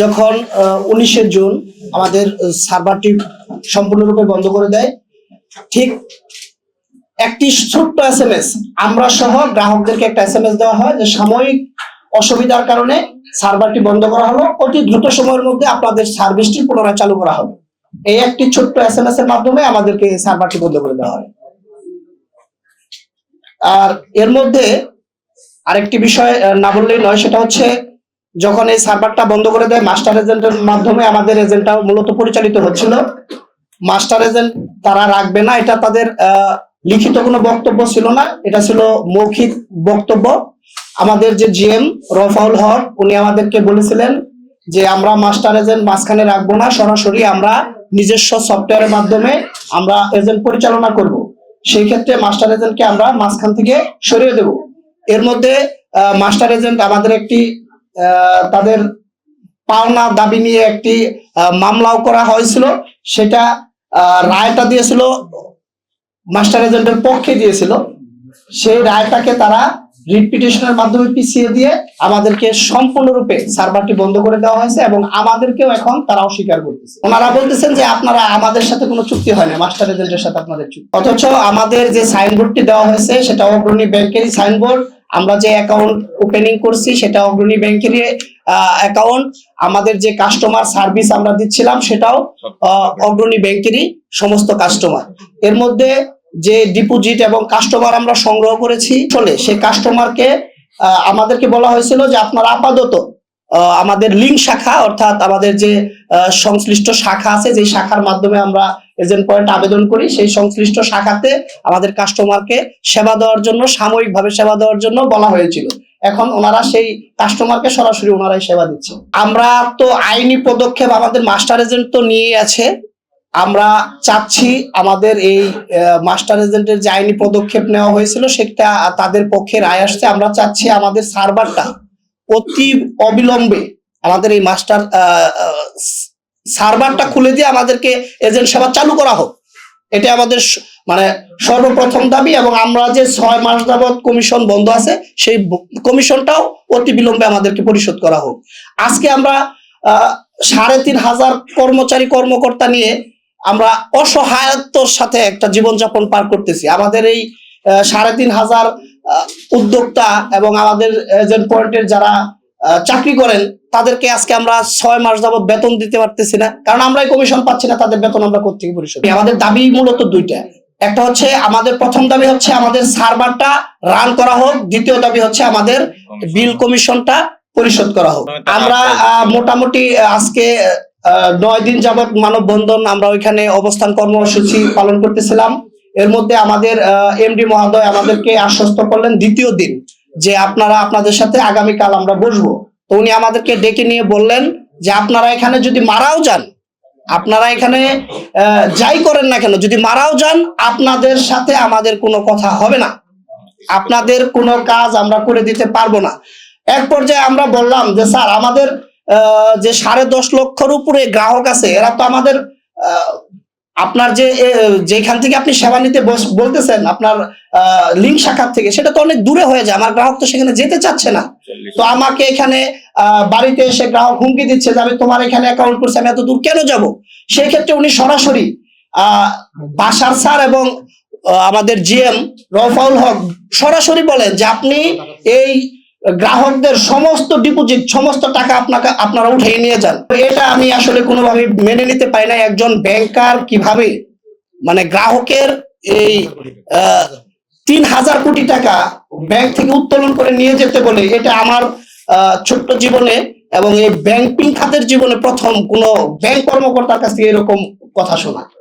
যখন উনিশে জুন আমাদের সার্ভারটি সম্পূর্ণরূপে বন্ধ করে দেয়, ঠিক একটি ছোট্ট এস এম এস আমরা সহ গ্রাহকদেরকে একটা এস এম এস দেওয়া হয় যে সাময়িক অসুবিধার কারণে সার্ভারটি বন্ধ করা হলো। অতি দ্রুত সময়ের মধ্যে আপনাদের সার্ভিসটি পুনরায় চালু করা হবে। এই একটি ছোট্ট এস এম এস এর মাধ্যমে আমাদেরকে সার্ভারটি বন্ধ করে দেওয়া হয়। আর এর মধ্যে আরেকটি বিষয় না বললেই নয়, সেটা হচ্ছে যখন এই সার্ভারটা বন্ধ করে দেয় মাস্টার এজেন্টের মাধ্যমে আমাদের এজেন্টটা মূলত পরিচালিত হচ্ছিল। মাস্টার এজেন্ট তারা রাখবে না, এটা তাদের লিখিত কোনো বক্তব্য ছিল না, এটা ছিল মৌখিক বক্তব্য। আমাদের যে জিএম রফাউল হক, উনি আমাদেরকে বলেছিলেন যে, আমরা মাস্টার এজেন্ট মাঝখানে রাখব না, সরাসরি আমরা নিজস্ব সফটওয়্যারের মাধ্যমে আমরা এজেন্ট পরিচালনা করব। সেই ক্ষেত্রে মাস্টার এজেন্টকে আমরা মাঝখান থেকে সরিয়ে দেব। এর মধ্যে মাস্টার এজেন্ট আমাদের একটি তাদের পাওনা দাবি নিয়ে একটি মামলাও করা হয়েছিল। সেটা রায়টা দিয়েছিল, মাস্টার এজেন্টের পক্ষে দিয়েছিল। সেই রায়টাকে তারা রিট পিটিশনের মাধ্যমে পিছিয়ে দিয়ে আমাদেরকে সম্পূর্ণরূপে সার্ভারটি বন্ধ করে দেওয়া হয়েছে এবং আমাদেরকেও এখন তারা অস্বীকার করতেছে। ওনারা বলতেছেন যে আপনারা আমাদের সাথে কোনো চুক্তি হয় না, মাস্টার এজেন্টের সাথে আপনাদের চুক্তি। অথচ আমাদের যে সাইনবোর্ডটি দেওয়া হয়েছে, সেটা অগ্রণী ব্যাংকেরই সাইনবোর্ড। আমরা যে অ্যাকাউন্ট ওপেনিং করছি সেটা অগ্রণী ব্যাংকের অ্যাকাউন্ট আমাদের যে কাস্টমার সার্ভিস আমরা দিচ্ছিলাম সেটাও অগ্রণী ব্যাংকেরই সমস্ত কাস্টমার এর মধ্যে যে ডিপোজিট এবং কাস্টমার আমরা সংগ্রহ করেছি চলে সেই কাস্টমারকে আহ, আমাদেরকে বলা হয়েছিল যে আপনার আপাতত আমাদের লিঙ্ক শাখা, অর্থাৎ আমাদের যে সংশ্লিষ্ট শাখা আছে যে শাখার মাধ্যমে আমরা এজেন্ট পয়েন্ট আবেদন করি, সেই সংশ্লিষ্ট শাখাতে আমাদের কাস্টমারকে সেবা দেওয়ার জন্য, সাময়িকভাবে সেবা দেওয়ার জন্য বলা হয়েছিল। এখন ওনারা সেই কাস্টমারকে সরাসরি ওনারাই সেবা দিচ্ছে। আমরা তো আইনি পদক্ষেপ আমাদের মাস্টার এজেন্ট তো নিয়েই আছে। আমরা চাচ্ছি আমাদের এই মাস্টার এজেন্টের যে আইনি পদক্ষেপ নেওয়া হয়েছিল, সেটা তাদের পক্ষে রায় আসছে। আমরা চাচ্ছি আমাদের সার্ভারটা অতি অবিলম্বে আমাদের এই মাস্টার সার্ভারটা খুলে দিয়ে আমাদেরকে এজেন্ট সেবা চালু করা হোক। এটা আমাদের মানে সর্বপ্রথম দাবি এবং আমরা যে ছয় মাস যাবৎ কমিশন বন্ধ আছে, সেই কমিশনটাও অতি বিলম্বে আমাদেরকে পরিশোধ করা হোক। আজকে আমরা সাড়ে তিন হাজার কর্মচারী, কর্মকর্তা নিয়ে আমরা অসহায়ত্বর সাথে একটা জীবনযাপন পার করতেছি। আমাদের এই সাড়ে তিন হাজার উদ্যোক্তা এবং আমাদের এজেন্ট পয়েন্টের যারা চাকরি করেন তাদেরকে আজকে আমরা ছয় মাস যাবত বেতন দিতে পারতেছি না। কারণ আমরাই কমিশন পাচ্ছি না তাদের বেতন আমরা কোথেকে পরিশোধ আমাদের দাবি মূলত দুইটা। একটা হচ্ছে আমাদের প্রথম দাবি হচ্ছে আমাদের সার্ভারটা রান করা হোক। দ্বিতীয় দাবি হচ্ছে আমাদের বিল কমিশনটা পরিশোধ করা হোক। আমরা আহ, মোটামুটি আজকে নয় দিন যাবত মানববন্ধন আমরা ওইখানে অবস্থান কর্মসূচি পালন করতেছিলাম। এর মধ্যে আমাদের এমডি মহোদয় আমাদেরকে আশ্বস্ত করলেন দ্বিতীয় দিন যে আপনারা আপনাদের সাথে আগামীকাল আমরা বসবো। তো উনি আমাদেরকে ডেকে নিয়ে বললেন যে আপনারা এখানে যদি মারাও যান, আপনারা এখানে যাই করেন না কেন, যদি মারাও যান, আপনাদের সাথে আমাদের কোনো কথা হবে না। আপনাদের কোনো কাজ আমরা করে দিতে পারব না। এক পর্যায়ে আমরা বললাম যে, স্যার, আমাদের যে সাড়ে দশ লক্ষর উপরে গ্রাহক আছে, এরা তো আমাদের আপনার যে যেখান থেকে আপনি সেবা নিতে বলতেছেন আপনার লিঙ্ক শাখার থেকে সেটা তো অনেক দূরে হয়ে যায়। আমার গ্রাহক তো সেখানে যেতে চাচ্ছে না। তো আমাকে এখানে আহ, বাড়িতে এসে গ্রাহক হুমকি দিচ্ছে যে আমি তোমার এখানে অ্যাকাউন্ট করছি আমি এত দূর কেন যাব? সেই ক্ষেত্রে উনি সরাসরি আহ, বাসার স্যার এবং আমাদের জিএম রফাউল হক সরাসরি বলেন যে আপনি এই গ্রাহকদের সমস্ত ডিপোজিট সমস্ত টাকা আপনাকে, আপনারা উঠিয়ে নিয়ে যান। এটা আমি আসলে কোনোভাবে মেনে নিতে পারি না একজন ব্যাংকার কীভাবে মানে গ্রাহকের এই তিন হাজার কোটি টাকা ব্যাংক থেকে উত্তোলন করে নিয়ে যেতে বলে, এটা আমার ছোট্ট জীবনে এবং এই ব্যাংকিং খাতের জীবনে প্রথম কোনো ব্যাংক কর্মকর্তার কাছ থেকে এরকম কথা শোনা।